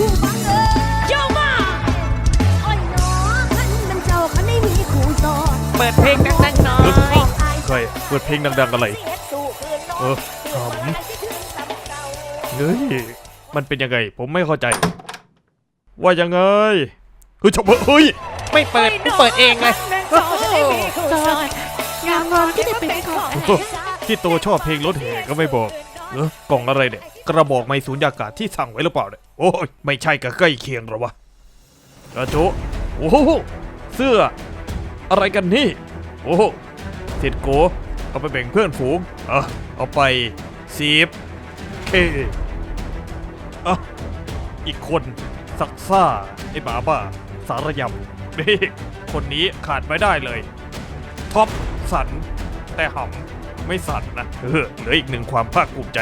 คู่ฟังเด้อเจ้ามาอ้อยหนอขันน้ำเจ้าขันไม่มีคู่สอนเปิดเพลงดังๆหน่อยใครเปิดเพลงดังๆอะไรเสียสู่คืนนอนเออขำเฮ้ย มันเป็นยังไง ผมไม่เข้าใจ ว่ายังไงเฮ้ยชมเฮ้ย ไม่เปิดกูเปิดเองเลยโอ้โหงามงอนที่ได้เป็นของที่โตชอบเพลงรถแห่ก็ไม่บอกเออกล่องอะไรเนี่ย กระบอกไม้สูญญากาศที่สั่งไว้หรือเปล่าเนี่ย โอ้ยไม่ใช่กับใกล้เคียงหรอวะกระโจโอ้โหเสื้อ อะไรกันนี่ โอ้โหเสร็จโกเอาไปแบ่งเพื่อนฝูงเอะเอาไปสิบเคอะอีกคนสักซ่าไอ้บ้าบ้าสารยำนี่คนนี้ขาดไม่ได้เลยท็อปสัน แต่หำไม่สันนะเออเหลืออีกหนึ่งความภาคภูมิใจ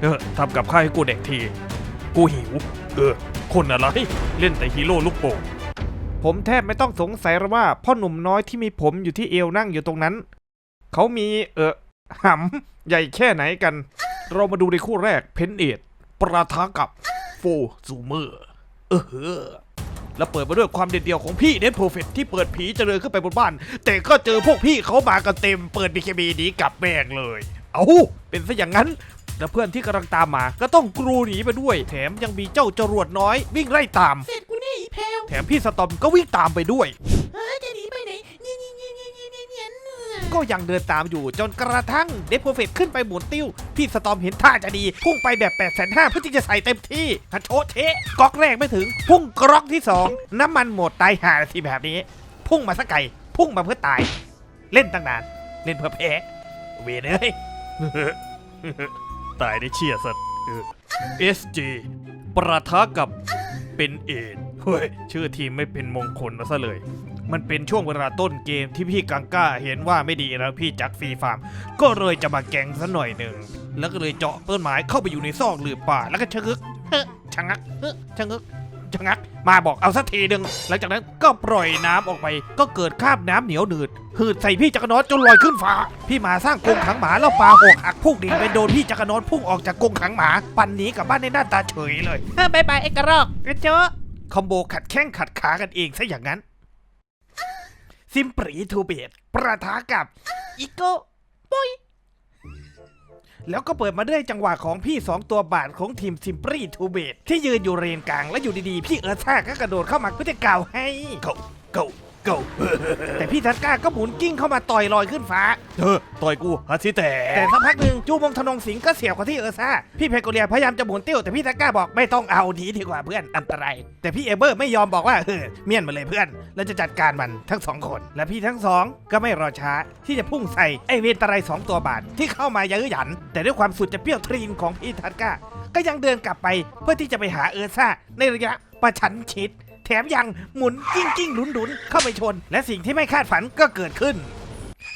เออทำกับข้าให้กูเด็กที กูหิว เออ คนอะไร เล่นแต่ฮีโร่ลูกโป่งผมแทบไม่ต้องสงสัยหรอกว่าพ่อหนุ่มน้อยที่มีผมอยู่ที่เอวนั่งอยู่ตรงนั้น เขามีเออหำใหญ่แค่ไหนกัน เรามาดูในคู่แรกเพนเอดประทะกับโฟซูเมอร์เออเฮ้อแล้วเปิดมาด้วยความเด็ดเดี่ยวของพี่เดนโปรเฟตที่เปิดผีเจริญขึ้นไปบนบ้าน แต่ก็เจอพวกพี่เขามากันเต็มเปิดบีเคบีนี้กลับแม่งเลย เอาเป็นซะอย่างนั้น และเพื่อนที่กำลังตามมา ก็ต้องกรูหนีไปด้วย แถมยังมีเจ้าจรวดน้อย วิ่งไล่ตาม เสร็จกูนี่อีเพลแถมพี่สตอมก็วิ่งตามไปด้วย เออจะหนีไปไหนนี่นี่นี่นี่นี่นี่เนี่ยก็ยังเดินตามอยู่จนกระทั่งเดฟโพเฟตขึ้นไปหมุนติ้ว พี่สตอมเห็นท่าจะดี พุ่งไปแบบ8ปดแสนห้าเพื่อที่จะใส่เต็มที่ฮันโชเทะก๊อกแรกไม่ถึง พุ่งกรอกที่ 2 น้ำมันหมดตายห่าสิแบบนี้ พุ่งมาสักไก่พุ่งมาเพื่อตาย เล่นตั้งนาน เล่นเพื่อแพ้เวรเอ้ย ตายได้เชียสัตว์เออ SG ประทะกับเป็นเอดเฮ้ยชื่อทีมไม่เป็นมงคลซะเลย มันเป็นช่วงเวลาต้นเกมที่พี่กังก้าเห็นว่าไม่ดีแล้วพี่จักฟรีฟาร์ม ก็เลยจะมาแกงซะหน่อยหนึ่ง แล้วก็เลยเจาะต้นไม้เข้าไปอยู่ในซอกหลืบป่าแล้วก็ชะงึกชะงักชะงึก ชะงัก มาบอกเอาสักทีหนึ่งหลังจากนั้นก็ปล่อยน้ำออกไป ก็เกิดคราบน้ำเหนียวหนืดหืดใส่พี่จักรนอตจนลอยขึ้นฟ้า พี่หมาสร้างกรงขังหมาแล้วปลาหกหักพุ่งดิ่งไปโดนพี่จักรนอตพุ่งออกจากกรงขังหมา ปันหนีกลับบ้านในหน้าตาเฉยเลยเฮ้ยบายบายไอ้กระรอกกระโจคอมโบขัดแข้งขัดขากันเองซะอย่างนั้น ซิมปรีทูเบตประทะกับอีโก้บอย แล้วก็เปิดมาด้วยจังหวะของพี่สองตัวบาทของทีมซิมปรีทูเบตที่ยืนอยู่เรนกลางและอยู่ดีๆ พี่เอิร์ธซ่าก็กระโดดเข้ามาเพื่อจะกล่าวให้ go go go แต่พี่ทันก้าก็หมุนกิ้งเข้ามาต่อยลอยขึ้นฟ้าเออต่อยกูฮัซิแต่แต่สักพักหนึ่งจูมงธนงสิงห์ก็เสียบกว่าที่เอิร์ธซ่าพี่เพโกเลียพยายามจะหมุนติ้วแต่พี่ทันก้าบอกไม่ต้องเอาหนีดีกว่าเพื่อนอันตรายแต่พี่เอเบอร์ไม่ยอมบอกว่าเออเมียนมาเลยเพื่อน แล้วจะจัดการมันทั้งสองคน และพี่ทั้งสองก็ไม่รอช้าที่จะพุ่งใส่ไอเวนตรายสองตัวบาทที่เข้ามายื้อหยัน แต่ด้วยความสุดจะเปรี้ยวทรีนของพี่ทันก้าก็ยังเดินกลับไปเพื่อที่จะไปหาเออร์ซ่าในระยะประชันชิด แถมยังหมุนกิ้งกิ้งหลุนหลุนเข้าไปชน และสิ่งที่ไม่คาดฝันก็เกิดขึ้น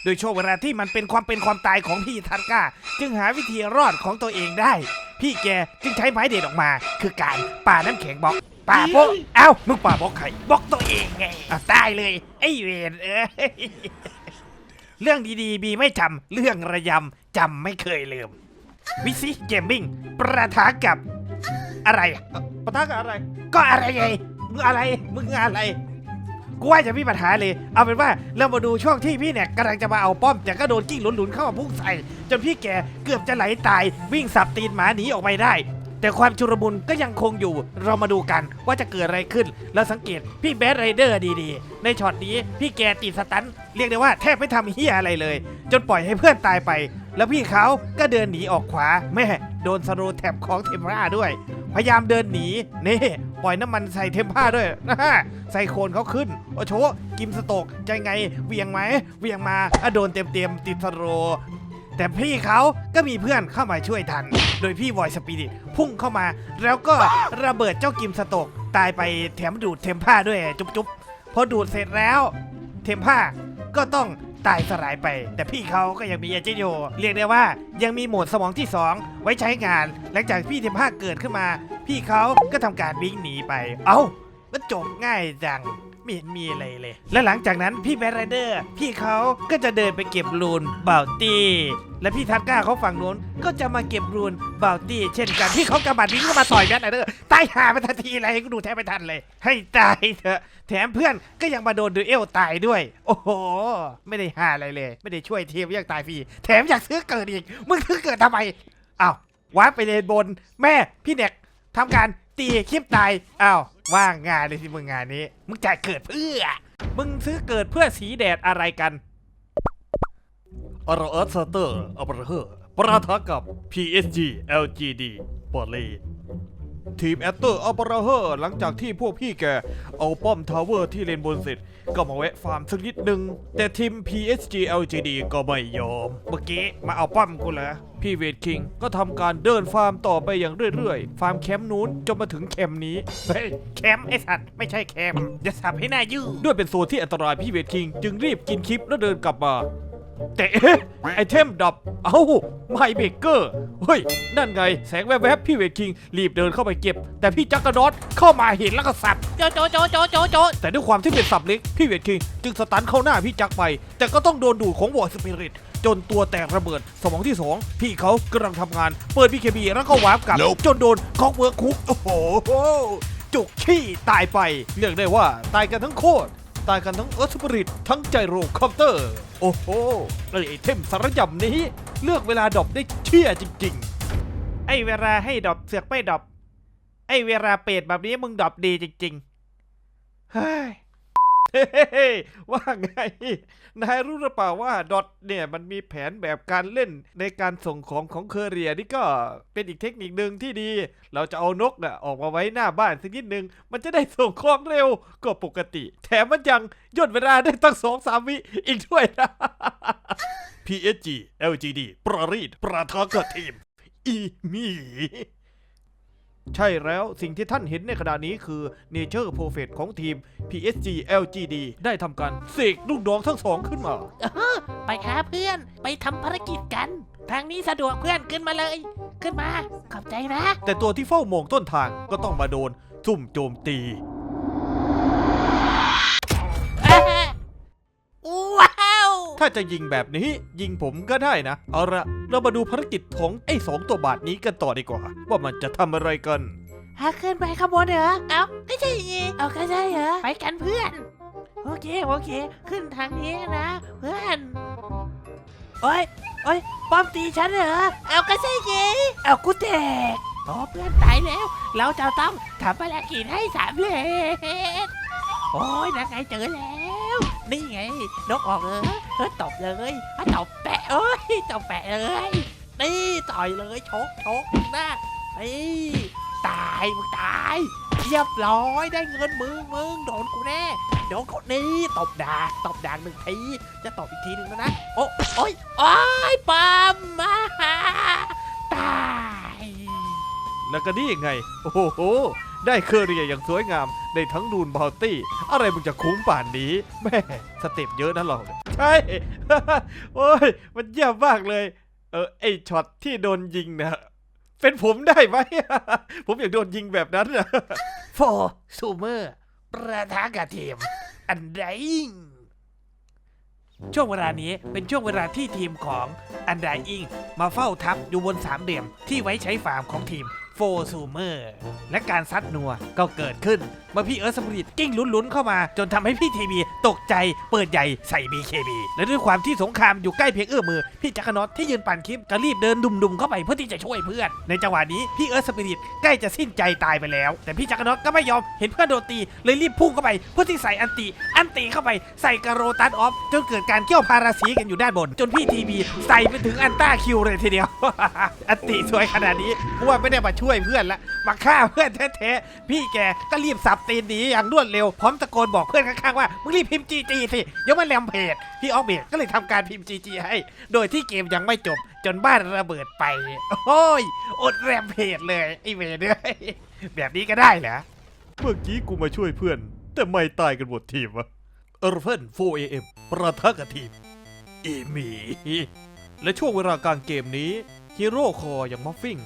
โดยช่วงเวลาที่มันเป็นความเป็นความตายของพี่ทันก้า จึงหาวิธีรอดของตัวเองได้ พี่แกจึงใช้ไม้เด็ดออกมา คือการป่าน้ำแข็งบล็อกป่าโป๊ะเอ้ามึงป่าบล็อกใครบล็อกตัวเองไงอะตายเลยไอ้เวรเอ้ยเรื่องดีๆมีไม่จำเรื่องระยำจำไม่เคยลืม วิซิเกมมิ่งประทะกับอะไรอะเอ่อประทะกับอะไร ก็อะไรไง มึงอะไร มึงอะไร กูว่าจะมีปัญหาเลย เอาเป็นว่าเรามาดูช่วงที่พี่เนี่ยกำลังจะมาเอาป้อมแต่ก็โดนกิ้งหลุนๆเข้ามาพุ่งใส่จนพี่แกเกือบจะไหลตายวิ่งสับตีนหมาหนีออกไปได้ แต่ความชุรมุนก็ยังคงอยู่ เรามาดูกันว่าจะเกิดอะไรขึ้นแล้วสังเกตพี่แบดไรเดอร์ดีๆ ในช็อตนี้พี่แกติดสตันเรียกได้ว่าแทบไม่ทำเฮียอะไรเลย จนปล่อยให้เพื่อนตายไป แล้วพี่เขาก็เดินหนีออกขวาแม่โดนสโลว์แท็บของเทมราด้วย พยายามเดินหนีนี่ ล่อยน้ำมันใส่เทมผ้าด้วยนะฮะใส่โคนเขาขึ้น โอโชกิมสโตกใจไงเวียงไหมเวียงมาอะโดนเต็มเต็มติดสโลว์แต่พี่เขาก็มีเพื่อนเข้ามาช่วยทัน โดยพี่วอยสปีดิตพุ่งเข้ามา แล้วก็ระเบิดเจ้ากิมสโตกตายไปแถมดูดเทมผ้าด้วยจุ๊บๆพอดูดเสร็จแล้ว เทมผ้าก็ต้อง ตายสลายไป แต่พี่เขาก็ยังมีเอเจนโยเรียกได้ว่ายังมีโหมดสมองที่ 2 ไว้ใช้งาน หลังจากพี่เทมผ้าเกิดขึ้นมา พี่เขาก็ทำการวิ่งหนีไป เอ้ามันจบง่ายจัง ไม่เห็นมีอะไรเลย และหลังจากนั้นพี่แบทไรเดอร์ พี่เขาก็จะเดินไปเก็บรูนบ่าวตี้และและพี่ทัดก้าเขาฝั่งนู้นก็จะมาเก็บรูนบาวตี้ เช่นกันที่เขากระบาดวิ่งเข้ามาต่อยแมทเดอร์ตายหาไปทันทีอะไรก็ดูแทบไม่ทันเลย ให้ตายเถอะ แถมเพื่อนก็ยังมาโดนดูเอลตายด้วย โอ้โห ไม่ได้หาอะไรเลย ไม่ได้ช่วยทีมอยากตายฟรีแถมอยากซื้อเกิดอีกมึงซื้อเกิดทำไมอ้าววาร์ปไปเลนบน แม่พี่เด็กทำการตีคลิปตายอ้าว ว่างงานเลยสิมึงงานนี้ มึงจ่ายเกิดเพื่อ มึงซื้อเกิดเพื่อสีแดดอะไรกันอรเอิร์ธเตอร์อับราเฮอร์ประทะกับ PSG LGD ปอลลี ทีมแอตเตอร์อับราเฮอร์หลังจากที่พวกพี่แกเอาป้อมทาวเวอร์ที่เลนบนเสร็จ ก็มาแวะฟาร์มสักนิดหนึ่งแต่ทีม PSG LGD ก็ไม่ยอม เมื่อกี้มาเอาป้อมกูเหรอพี่เวทคิงก็ทำการเดินฟาร์มต่อไปอย่างเรื่อยๆ ฟาร์มแคมป์นู้นจนมาถึงแคมป์นี้ เฮ้ยแคมป์ไอสัตว์ไม่ใช่แคมป์อย่าสับให้หน้ายืดด้วยเป็นโซนที่อันตรายพี่เวทคิง จึงรีบกินคลิปแล้วเดินกลับมา แต่เอ๊ะไอเทมดับ เอ้าไมเบเกอร์เฮ้ย นั่นไง แสงแวบๆพี่เวทคิง รีบเดินเข้าไปเก็บ แต่พี่จักรนอตเข้ามาเห็นแล้วก็สับโจโจโจโจโจโจแต่ด้วยความที่เป็นสับเล็ก พี่เวทคิง จึงสตันเข้าหน้าพี่จักรไป แต่ก็ต้องโดนดูดของวอร์สปิริตจนตัวแตกระเบิด สมองที่ 2 พี่เขากำลังทำงาน เปิดพีเคบีแล้วก็วาร์ปกลับ จนโดนคอกเวิร์คคุกโอ้โหจุกขี้ตายไป เรียกได้ว่าตายกันทั้งโคตรตายกันทั้งเอิร์ธสปิริตทั้งไจโรคอปเตอร์ โอ้โหไอเทมสารยำนี้ เลือกเวลาดรอปได้เชี่ยจริง ๆ ไอเวลาให้ดรอปเสือกไม่ดรอปไอเวลาเปรตแบบนี้มึงดรอปดีจริงๆเฮ้ย เฮ้ยว่าไง นายรู้หรือเปล่าว่าดอทเนี่ยมันมีแผนแบบการเล่นในการส่งของของเคอเรียนี่ก็เป็นอีกเทคนิคหนึ่งที่ดี เราจะเอานกน่ะออกมาไว้หน้าบ้านสักนิดนึง มันจะได้ส่งของเร็วก็ปกติ แถมมันยังย่นเวลาได้ตั้งสองสามวิอีกด้วยนะ PSG LGD ประรีดประทะกับทีม อีมี ใช่แล้วสิ่งที่ท่านเห็นในขณะนี้คือ Nature Prophet ของทีม PSG LGD ได้ทำการเสกลูกดองทั้งสองขึ้นมา ไปหาเพื่อนไปทำภารกิจกัน ทางนี้สะดวกเพื่อนขึ้นมาเลย ขึ้นมา ขอบใจนะ แต่ตัวที่เฝ้ามองต้นทางก็ต้องมาโดนซุ่มโจมตีาวถ้าจะยิงแบบนี้ ยิงผมก็ได้นะ เอาละเรามาดูภารกิจของไอ้สองตัวบาทนี้กันต่อดีกว่า ว่ามันจะทำอะไรกันหาขึ้นไปขบวนเหรอ เอ้าก็ใช่ไงเอาก็ใช่เหรอ ไปกันเพื่อน โอเค โอเค ขึ้นทางนี้นะ เพื่อน โอ้ยโอ้ยป้อมตีฉันเหรอ เอาก็ใช่ไงเอากูแตกโอ้เพื่อนตายแล้ว เราจะต้องทำภารกิจให้สำเร็จโอ้ยนั่นไงเจอแล้ว นี่ไง นกออกเลย เฮ้ยตบเลยอะตบแปะเอ้ยตบแปะเลยนี่ต่อยเลยชกชกหน้านี่ตายมึงตายเรียบร้อยได้เงินมึงมึงโดนกูแน่โดนกูนี่ตบดาตบดาหนึ่งทีจะตบอีกทีหนึ่งแล้วนะโอ้โอ้ยโอ้ยปั๊มมาตายแล้วก็นี่ยังไง โอ้โห ได้เคอเรียอย่างสวยงามได้ทั้งดูนบาวตี้ อะไรมึงจะคุ้มป่านนี้แม่สเต็ปเยอะนะเราใช่ โอ้ย มันเยี่ยมมากเลย เออไอช็อตที่โดนยิงนะเป็นผมได้ไหม ผมอยากโดนยิงแบบนั้นนะโฟซูเมอร์ ประทะกับทีม อันไดอิงช่วงเวลานี้เป็นช่วงเวลาที่ทีมของอันไดอิง มาเฝ้าทัพอยู่บนสามเหลี่ยมที่ไว้ใช้ฟาร์มของทีม โฟซูเมอร์ และการซัดนัวก็เกิดขึ้น เมื่อพี่เอิร์ธสมริตกิ้งลุ้นๆเข้ามา จนทำให้พี่ทีบีตกใจเปิดใหญ่ใส่ BKB และด้วยความที่สงครามอยู่ใกล้เพียงเอื้อมมือ พี่จักรนอตที่ยืนปั่นคลิปก็รีบเดินดุมๆเข้าไปเพื่อที่จะช่วยเพื่อน ในจังหวะนี้พี่เอิร์ธสปิริตใกล้จะสิ้นใจตายไปแล้ว แต่พี่จักรนอตก็ไม่ยอมเห็นเพื่อนโดนตีเลยรีบพุ่งเข้าไปเพื่อที่ใส่อันติอันติเข้าไปใส่กระโรตันออฟจนเกิดการเกี่ยวพาราสีกันอยู่ด้านบน จนพี่ทีบีใส่ไปถึงอันต้าคิวเลยทีเดียว อันติสวยขนาดนี้กูว่าไม่ได้มาช่วยวยเพื่อนละมาฆ่าเพื่อนแท้ๆพี่แกก็รีบสับตีนหนีอย่างรวดเร็วพร้อมตะโกนบอกเพื่อนข้างๆว่ามึงรีบพิมพ์จีจีสิเดี๋ยวมันแรมเพจพี่ออกเบกก็เลยทำการพิมพ์จีจีให้ โดยที่เกมยังไม่จบจนบ้านระเบิดไป โอ้ยอดแรมเพจเลยไอเวรเลยแบบนี้ก็ได้เหรอเมื่อกี้กูมาช่วยเพื่อน แต่ไม่ตายกันหมดทีมวะเออร์เฟน 4am ประทะกับทีมอีมีและช่วงเวลากลางเกมนี้ฮีโร่คออย่างมัฟฟิง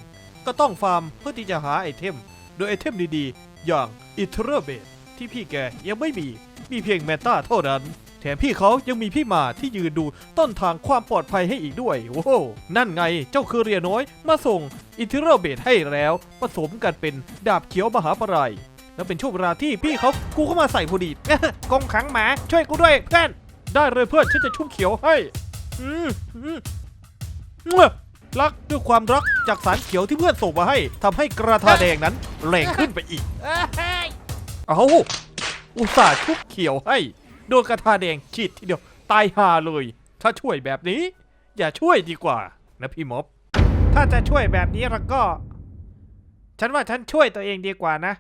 ก็ต้องฟาร์มเพื่อที่จะหาไอเทม โดยไอเทมดีๆ อย่างอิเทอร์เบดที่พี่แกยังไม่มี มีเพียงแมตาเท่านั้น แถมพี่เขายังมีพี่มาที่ยืนดูต้นทางความปลอดภัยให้อีกด้วยโว้วนั่นไงเจ้าคือเรียน้อยมาส่งอินทิเรเบตให้แล้ว ผสมกันเป็นดาบเขียวมหาปรายแล้วเป็นช่วงเวลาที่พี่เขากูเข้ามาใส่พอดีกองขังหมาช่วยกูด้วยเพื่อนได้เลยเพื่อนฉันจะชุ่มเขียวให้ อืมอืม รักด้วยความรักจากสารเขียวที่เพื่อนส่งมาให้ทำให้กระทาแดงนั้นแรงขึ้นไปอีก เอ้ยเอาอุตส่าห์ชุบเขียวให้ โดนกระทาแดงฉีดทีเดียว ตายหาเลย ถ้าช่วยแบบนี้ อย่าช่วยดีกว่า นะพี่ม็อบ ถ้าจะช่วยแบบนี้แล้วก็ ฉันว่าฉันช่วยตัวเองดีกว่านะ